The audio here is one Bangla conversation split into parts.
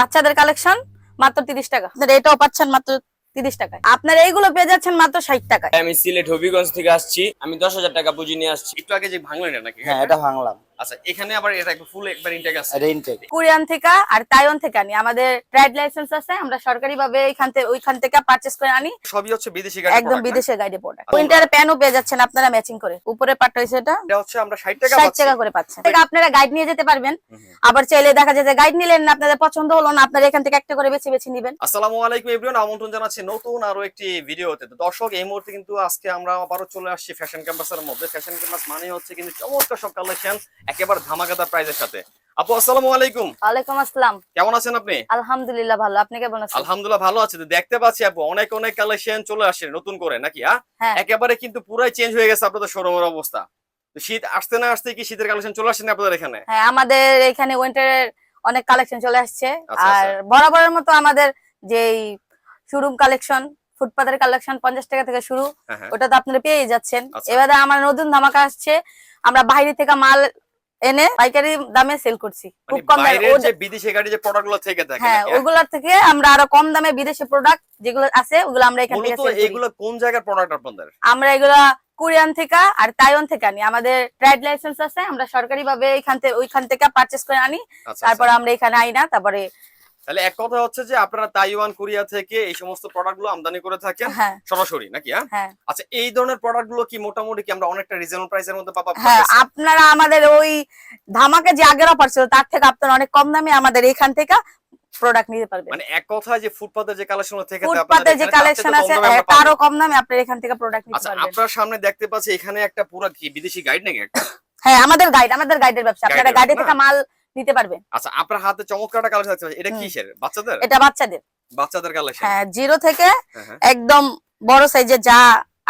বাচ্চাদের কালেকশন মাত্র তিরিশ টাকা। আপনারা এটাও পাচ্ছেন মাত্র তিরিশ টাকায়। আপনারা এইগুলো পেয়ে যাচ্ছেন মাত্র ষাট টাকায়। আমি সিলেট হবিগঞ্জ থেকে আসছি। আমি দশ হাজার টাকা পুঁজি নিয়ে আসছি। একটু আগে যে ভাঙলেন নাকি? হ্যাঁ এটা ভাঙলাম। আচ্ছা এখানে আবার এটা ফুল একবার ইনটেক আছে। এটা ইনটেক কোরিয়ান থেকে আর তাইওয়ান থেকে আনি। আমাদের ট্রেড লাইসেন্স আছে আমরা সরকারি ভাবে এখান থেকে ওইখান থেকে পারচেস করে আনি। সবই হচ্ছে বিদেশি গাড়ি একদম বিদেশে গাইডে প্রোডাক্ট উইন্টার প্যানও পেয়ে যাচ্ছেন আপনারা ম্যাচিং করে। উপরে পাট হয়েছে এটা। এটা হচ্ছে আমরা 60 টাকা ষাট পাচ্ছি। টাকা করে পাচ্ছেন। এটা আপনারা গাইড নিয়ে যেতে পারবেন। আবার চাইলে দেখা যায় যে গাইড নিলেন না আপনাদের পছন্দ হলো না আপনারা এখান থেকে একটা করে বেছে বেছে নিবেন। আসসালামু আলাইকুম এভরিওয়ান আমন্ত্রণ জানাচ্ছি নতুন আরও একটি ভিডিওতে। তো দর্শক এই মুহূর্তে কিন্তু আজকে আমরা আবারও চলে আসছি ফ্যাশন ক্যাম্পাসের মধ্যে। ফ্যাশন ক্যাম্পাস মানে হচ্ছে কিন্তু চমৎকার সব কালেকশন একেবারে ধামাকাদার প্রাইজের সাথে। আপু আসসালামু আলাইকুম। ওয়ালাইকুম আসসালাম। কেমন আছেন আপনি? আলহামদুলিল্লাহ ভালো। আপনি কেমন আছেন? আলহামদুলিল্লাহ ভালো আছে। তো দেখতে পাচ্ছি আপু অনেক অনেক কালেকশন চলে আসছে নতুন করে নাকি হ্যাঁ? হ্যাঁ। একেবারে কিন্তু পুরাই চেঞ্জ হয়ে গেছে আপনাদের শোরুমের অবস্থা। শীত আসতে না আসতে কি শীতের কালেকশন চলে আসছে না আপনাদের এখানে? হ্যাঁ আমাদের এখানে উইন্টারের অনেক কালেকশন চলে আসছে। আচ্ছা, আর বরাবরের মতো আমাদের যেই শোরুম কালেকশন ফুটপাতের কালেকশন পঞ্চাশ টাকা থেকে শুরু হ্যাঁ হ্যাঁ। ওটা তো আপনারা পেয়ে যাচ্ছেন। আচ্ছা। এবারে আমার নতুন ধামাকা আসছে। আমরা বাইরে থেকে মাল এনে পাইকারি দামে সেল করছি খুব মানে কম দামে বিদেশে যে বিদেশি গাড়ি যে প্রোডাক্টগুলো থেকে থাকে হ্যাঁ? ওগুলোর থেকে আমরা আরও কম দামে বিদেশি প্রোডাক্ট যেগুলো আছে ওগুলো আমরা এখান থেকে সেল করি। এগুলো কোন জায়গার প্রোডাক্ট আপনাদের আমরা এগুলো কোরিয়ান থেকে আর তাইওয়ান থেকে আনি আমাদের ট্রেড লাইসেন্স আছে আমরা সরকারি ভাবে এখান থেকে ওইখান থেকে পারচেজ করে আনি আচ্ছা তারপর আচ্ছা। আমরা এখানে আই না তারপরে তাহলে এক কথা হচ্ছে যে আপনারা তাইওয়ান কোরিয়া থেকে এই সমস্ত প্রোডাক্টগুলো আমদানি করে থাকেন হ্যাঁ। সরাসরি নাকি হ্যাঁ? হ্যাঁ। আচ্ছা এই ধরনের প্রোডাক্টগুলো কি মোটামুটি কি আমরা অনেকটা রিজনেবল প্রাইসের মধ্যে পাবো? হ্যাঁ আপনারা আমাদের ওই ধামাকে যে আগের অফার ছিল তার থেকে আপনারা অনেক কম দামে আমাদের এখান থেকে প্রোডাক্ট নিতে পারবেন। মানে এক কথায় যে ফুটপাতের যে কালেকশন থেকে ফুটপাতে যে কালেকশন আছে হ্যাঁ, তারও কম দামে আপনারা এখান থেকে প্রোডাক্ট নিতে আচ্ছা পারবেন। আপনার সামনে দেখতে পাচ্ছি এখানে একটা পুরো কি বিদেশি গাইড নাকি একটা? হ্যাঁ আমাদের গাইড আমাদের গাইডের ব্যবসা। আপনারা গাইডে থেকে মাল নিতে পারবে আচ্ছা আপনার হাতে চমৎকার একটা কালেকশন আছে এটা কিসের? বাচ্চাদের? এটা বাচ্চাদের। বাচ্চাদের কালেকশন হ্যাঁ জিরো থেকে হ্যাঁ হ্যাঁ। একদম বড় সাইজের যা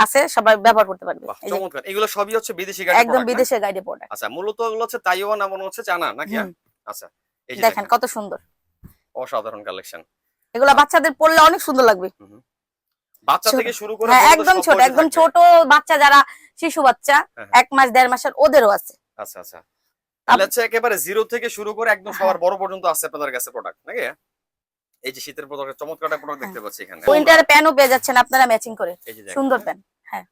আছে সবাই ব্যবহার করতে পারবে। চমৎকার। এগুলো সবই হচ্ছে বিদেশি গাড়ি একদম বিদেশের গাইডে প্রোডাক্ট আচ্ছা মূলত এগুলো হচ্ছে তাইওয়ান এমন হচ্ছে চানা নাকি? আচ্ছা এই যে দেখেন দেখেন। কত সুন্দর। অসাধারণ কালেকশন এগুলা বাচ্চাদের পড়লে অনেক সুন্দর লাগবে। বাচ্চা থেকে শুরু করে হ্যাঁ একদম ছোট একদম ছোট বাচ্চা যারা শিশু বাচ্চা হ্যাঁ, এক মাস দেড় মাসের ওদেরও আছে। আচ্ছা আচ্ছা। তাহলে হচ্ছে একেবারে জিরো থেকে শুরু করে একদম সবার বড় পর্যন্ত আছে আপনাদের কাছে প্রোডাক্ট নাকি? এই যে শীতের প্রোডাক্ট চমৎকার প্রোডাক্ট দেখতে পাচ্ছি এখানে। উইন্টার প্যানও পেয়ে যাচ্ছেন আপনারা ম্যাচিং করে। সুন্দর হ্যাঁ। প্যান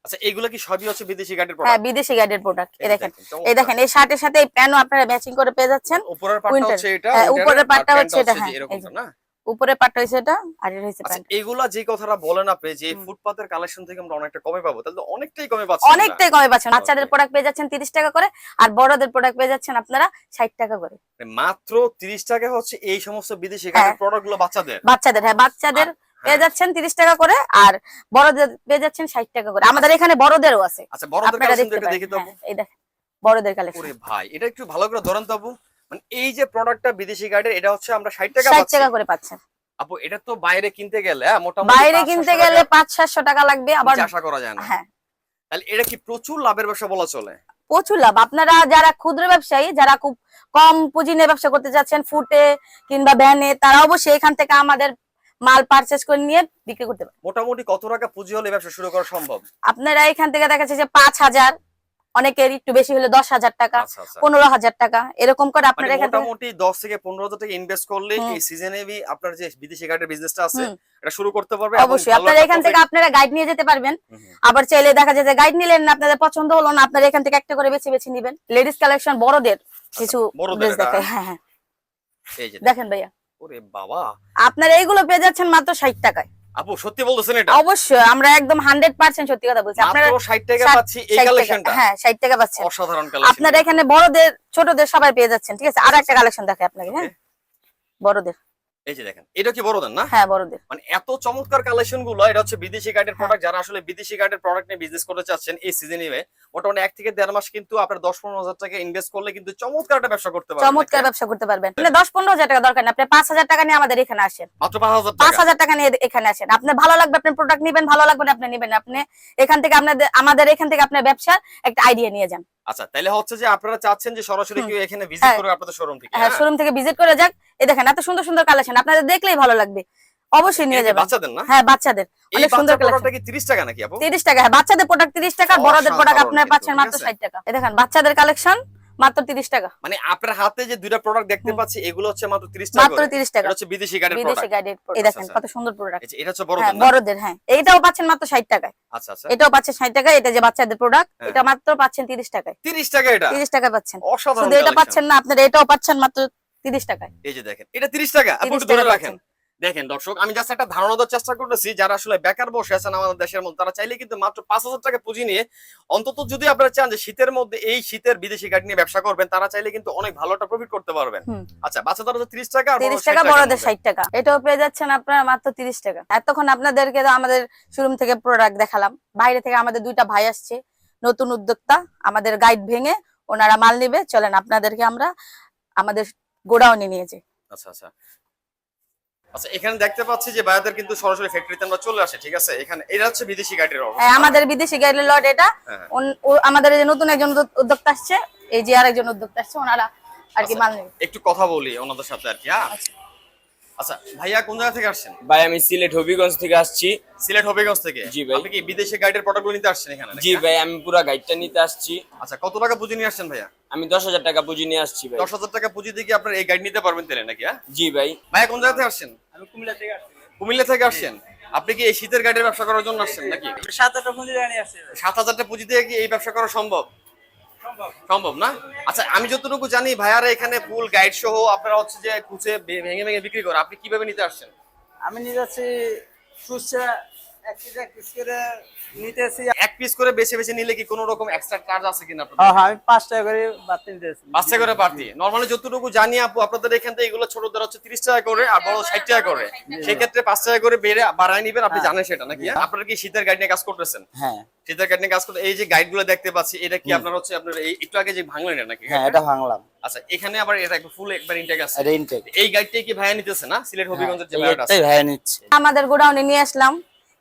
আচ্ছা এগুলো কি সবই হচ্ছে বিদেশি গাড়ির হ্যাঁ বিদেশি গাইডের প্রোডাক্ট এই দেখেন। এই দেখেন এই শার্টের সাথে এই প্যানও আপনারা ম্যাচিং করে পেয়ে যাচ্ছেন। উপরের পার্টটা। হচ্ছে এটা হ্যাঁ, উপরের আর হচ্ছে এটা, হ্যাঁ, এরকম না? উপরে পাটটা হয়েছে এটা আর এটা হয়েছে আচ্ছা প্যান্ট। এগুলা যে কথাটা বলেন আপনি যে। ফুটপাতের কালেকশন থেকে আমরা অনেকটা কমে পাবো তাহলে অনেকটাই কমে পাচ্ছি অনেকটাই কমে পাচ্ছেন। বাচ্চাদের প্রোডাক্ট পেয়ে যাচ্ছেন তিরিশ টাকা করে আর বড়দের প্রোডাক্ট পেয়ে যাচ্ছেন আপনারা ষাট টাকা করে। মাত্র 30 টাকা হচ্ছে এই সমস্ত বিদেশি গাড়ির হ্যাঁ। প্রোডাক্টগুলো বাচ্চাদের? বাচ্চাদের হ্যাঁ বাচ্চাদের পেয়ে হ্যাঁ। যাচ্ছেন তিরিশ টাকা করে আর বড়দের পেয়ে যাচ্ছেন ষাট টাকা করে। আমাদের এখানে বড়দেরও আছে। আচ্ছা বড়দের কালেকশন দেখি তো হ্যাঁ, এই দেখেন বড়দের কালেকশন ওরে ভাই এটা একটু ভালো করে ধরেন তো আপু। মানে এই যে প্রোডাক্টটা বিদেশি গাড়ির এটা হচ্ছে আমরা 60 টাকা ষাট পাচ্ছি। টাকা করে পাচ্ছেন আপু এটা তো বাইরে কিনতে গেলে হ্যাঁ, মোটামুটি বাইরে কিনতে গেলে পাঁচ সাতশো টাকা লাগবে আবার আশা করা যায় না। হ্যাঁ। তাহলে এটা কি প্রচুর লাভের ব্যবসা বলা চলে? প্রচুর লাভ। আপনারা যারা ক্ষুদ্র ব্যবসায়ী যারা খুব কম পুঁজি নিয়ে ব্যবসা করতে চাচ্ছেন ফুটে কিংবা ভ্যানে তারা অবশ্যই এখান থেকে আমাদের মাল পারচেজ করে নিয়ে বিক্রি করতে পারেন মোটামুটি কত টাকা পুঁজি হলে ব্যবসা শুরু করা সম্ভব? আপনারা এখান থেকে দেখা যাচ্ছে যে পাঁচ হাজার অনেকের একটু বেশি হলে দশ হাজার টাকা আচ্ছা আচ্ছা। পনেরো হাজার টাকা এরকম করে মানে আপনারা থেকে মোটামুটি 10 থেকে 15 হাজার টাকা ইনভেস্ট করলে এই সিজনে আপনার যে বিদেশি গাড়ির বিজনেসটা আছে হুম। এটা শুরু করতে পারবে অবশ্যই। আপনারা এখান থেকে আপনারা গাইড নিয়ে যেতে পারবেন। আবার চাইলে দেখা যায় যে গাইড নিলেন না আপনাদের পছন্দ হলো না আপনারা এখান থেকে একটা করে বেছে বেছে নিবেন। লেডিস কালেকশন বড়দের কিছু আচ্ছা, ড্রেস দেখায়। হ্যাঁ হ্যাঁ। দেখেন ভাইয়া। ওরে বাবা। আপনারা এইগুলো পেয়ে যাচ্ছেন মাত্র ষাট টাকায়। আপু সত্যি বলতেছেন এটা? অবশ্যই আমরা একদম হান্ড্রেড পার্সেন্ট সত্যি কথা বলছি। আপনারা 60 টাকা পাচ্ছি এই কালেকশনটা হ্যাঁ ষাট টাকা পাচ্ছেন। অসাধারণ কালেকশন আপনারা এখানে বড়দের ছোটদের সবাই পেয়ে যাচ্ছেন ঠিক আছে? আর একটা কালেকশন দেখাই আপনাকে হ্যাঁ? বড়দের। এই যে দেখেন এটা কি বড়দের না? হ্যাঁ বড়দের। মানে এত চমৎকার কালেকশনগুলো এটা হচ্ছে বিদেশি গার্ডের হ্যাঁ। প্রোডাক্ট যারা আসলে বিদেশি গার্ডের প্রোডাক্ট নিয়ে বিজনেস করতে চাচ্ছেন এই সিজনে মোটামুটি এক থেকে দেড় মাস কিন্তু আপনার দশ পনেরো হাজার টাকা ইনভেস্ট করলে কিন্তু চমৎকার একটা ব্যবসা করতে পারবেন চমৎকার ব্যবসা করতে পারবেন। মানে দশ পনেরো হাজার টাকা দরকার আপনি পাঁচ হাজার টাকা নিয়ে আমাদের এখানে আসেন। মাত্র পাঁচ হাজার পাঁচ টাকা। হাজার টাকা নিয়ে এখানে আসেন। আপনার ভালো লাগবে আপনি প্রোডাক্ট নিবেন ভালো লাগবে না আপনি নিবেন আপনি এখান থেকে আপনাদের আমাদের এখান থেকে আপনার ব্যবসার একটা আইডিয়া নিয়ে যান। আচ্ছা তাহলে হচ্ছে যে আপনারা চাচ্ছেন যে সরাসরি। কেউ এখানে ভিজিট হ্যাঁ। করবে আপনাদের শোরুম থেকে হ্যাঁ হ্যাঁ? শোরুম থেকে ভিজিট করে যাক। এই দেখেন এত সুন্দর সুন্দর কালেকশন আপনাদের দেখলেই ভালো লাগবে। অবশ্যই নিয়ে যাবেন বাচ্চাদের না? হ্যাঁ বাচ্চাদের। অনেক সুন্দর প্রোডাক্টটা কি 30 টাকা নাকি আপু? তিরিশ টাকা। হ্যাঁ বাচ্চাদের প্রোডাক্ট তিরিশ টাকা বড়দের প্রোডাক্ট আপনার পাচ্ছেন মাত্র আছে? ষাট টাকা। এই দেখেন বাচ্চাদের কালেকশন মাত্র তিরিশ টাকা। মানে আপনার হাতে যে দুইটা প্রোডাক্ট দেখতে। পাচ্ছি এগুলো হচ্ছে মাত্র 30 টাকা মাত্র করে। তিরিশ এটা হচ্ছে বিদেশি গাড়ির বিদেশি প্রোডাক্ট এই আচ্ছা, দেখেন আচ্ছা। কত সুন্দর প্রোডাক্ট এটা হচ্ছে হ্যাঁ বড়দের না? বড়দের হ্যাঁ। এইটাও পাচ্ছেন মাত্র ষাট টাকায়। আচ্ছা আচ্ছা। এটাও পাচ্ছেন ষাট টাকা এটা যে বাচ্চাদের প্রোডাক্ট হ্যাঁ। এটা মাত্র পাচ্ছেন তিরিশ টাকায়। 30 টাকা এটা? তিরিশ টাকা পাচ্ছেন। অসাধারণ শুধু এটা পাচ্ছেন না আপনার এটাও পাচ্ছেন মাত্র তিরিশ টাকায়। এই যে দেখেন এটা 30 টাকা। আপনি একটু ধরে রাখেন। দেখেন দর্শক আমি জাস্ট একটা ধারণা দেওয়ার চেষ্টা করতেছি যারা আসলে বেকার বসে আছেন আমাদের দেশের মধ্যে তারা চাইলে কিন্তু মাত্র পাঁচ হাজার টাকা পুঁজি নিয়ে অন্তত যদি আপনারা চান যে শীতের মধ্যে এই শীতের বিদেশি গাড়ি নিয়ে ব্যবসা করবেন তারা চাইলে কিন্তু অনেক ভালো একটা প্রফিট করতে পারবেন। আচ্ছা বাচ্চাদের হচ্ছে ত্রিশ টাকা তিরিশ টাকা 60 টাকার বড়দের ষাট টাকা। এটাও পেয়ে যাচ্ছেন আপনার মাত্র তিরিশ টাকা। এতক্ষণ আপনাদেরকে তো আমাদের শোরুম থেকে প্রোডাক্ট দেখালাম। বাইরে থেকে আমাদের দুইটা ভাই আসছে নতুন উদ্যোক্তা আমাদের গাইড ভেঙে ওনারা মাল নিবে। চলেন আপনাদেরকে আমরা আমাদের গোডাউনে নিয়ে যাই। আচ্ছা আচ্ছা। আচ্ছা এখানে দেখতে পাচ্ছি যে বায়াদের কিন্তু সরাসরি ফ্যাক্টরিতে আমরা চলে আসে ঠিক আছে? এখানে এটা হচ্ছে বিদেশি গাড়ির হ্যাঁ, আমাদের বিদেশি গাড়ির লট এটা। হ্যাঁ। ও- আমাদের এই যে নতুন একজন উদ্যোক্তা আসছে এই যে আরেকজন উদ্যোক্তা আসছে ওনারা আর কি আচ্ছা। মাল নেবে। একটু কথা বলি ওনাদের সাথে আর কি হ্যাঁ? আচ্ছা ভাইয়া কোন জায়গা থেকে আসছেন? ভাই আমি সিলেট হবিগঞ্জ থেকে আসছি। সিলেট হবিগঞ্জ থেকে? জি ভাই। আপনি কি বিদেশি প্রোডাক্টগুলো নিতে আসছেন এখানে জি ভাই আমি পুরো গাইডটা নিতে আসছি। আচ্ছা কত টাকা পুঁজি নিয়ে আসছেন ভাইয়া? আমি দশ হাজার টাকা পুঁজি নিয়ে আসছি ভাই। দশ হাজার টাকা পুঁজি দিয়ে কি আপনার এই গাড়ি নিতে পারবেন তাহলে নাকি হ্যাঁ? জি ভাই। ভাইয়া কোন জায়গা থেকে আসছেন? আমি কুমিল্লা থেকে আসছি। কুমিল্লা থেকে আসছেন? আপনি কি এই শীতের গাড়ির ব্যবসা করার জন্য আসছেন নাকি? সাত পুঁজি জানি আছে সাত হাজারটা পুঁজি দিয়ে কি এই ব্যবসা করা সম্ভব? সম্ভব না? আচ্ছা আমি যতটুকু জানি, ভাইয়ারা এখানে ফুল গাইড সহ আপনারা হচ্ছে যে কুচে ভেঙে ভেঙে বিক্রি করেন আপনি কীভাবে নিতে আসছেন? আমি নিয়ে যাচ্ছি সুসা এক পিস করে নিতেছি। এক পিস করে বেছে বেছে নিলে কি কোনো রকম এক্সট্রা চার্জ আছে কিনা হ্যাঁ হ্যাঁ আমি পাঁচ টাকা করে বাড়তে নিতেছি। বাচ্চা করে পার্টি নর্মালি যতটুকু জানি আপু আপনাদের এখান থেকে এগুলো ছোটদের হচ্ছে তিরিশ টাকা করে আর বড় ষাট টাকা করে। সেক্ষেত্রে পাঁচ টাকা করে বেড়ে বাড়ায় নিবেন আপনি জানেন সেটা নাকি? হ্যাঁ? আপনারা কি শীতের গাইড নিয়ে কাজ করতেছেন? হ্যাঁ। শীতের গাইড নিয়ে কাজ করতে এই যে গাইডগুলো দেখতে পাচ্ছি এটা কি আপনার হচ্ছে আপনার একটু আগে যে ভাঙলেন নাকি? হ্যাঁ এটা ভাঙলাম। আচ্ছা এখানে আবার এটা একটু ফুল একবার ইনটেক আছে। এটা ইনটেক এই গাইডটাই কি ভাইয়া নিতেছে না? সিলেট হবিগঞ্জের যে ভাইয়াটা আছে? ভাইয়া নিচ্ছে। আমাদের গোডাউনে নিয়ে আসলাম।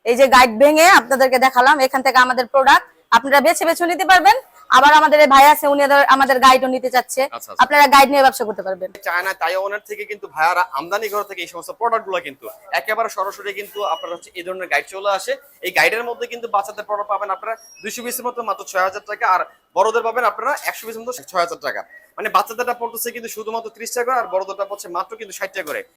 এই যে গাইড ভেঙে আপনাদেরকে দেখালাম এখান থেকে আমাদের প্রোডাক্ট আপনারা বেছে বেছে নিতে পারবেন। আবার আমাদের ভাই আছে উনি আমাদের গাইডও নিতে চাচ্ছে। আচ্ছা, আচ্ছা। আপনারা গাইড নিয়ে ব্যবসা করতে পারবেন। চায়না তাইওয়ানের থেকে কিন্তু ভাইয়ারা আমদানি করে থেকে এই সমস্ত প্রোডাক্টগুলো কিন্তু একেবারে সরাসরি কিন্তু আপনার হচ্ছে এই ধরনের গাইড চলে আসে। এই গাইডের মধ্যে কিন্তু বাচ্চাদের প্রোডাক্ট পাবেন আপনারা দুইশো পিসের মতো মাত্র ছয় হাজার টাকা আর বড়দের পাবেন আপনারা একশো পিসের মতো ছয় হাজার টাকা। মানে বাচ্চাদেরটা পড়তেছে কিন্তু শুধুমাত্র ত্রিশ টাকা করে আর বড়দেরটা পড়ছে মাত্র কিন্তু ষাট টাকা করে।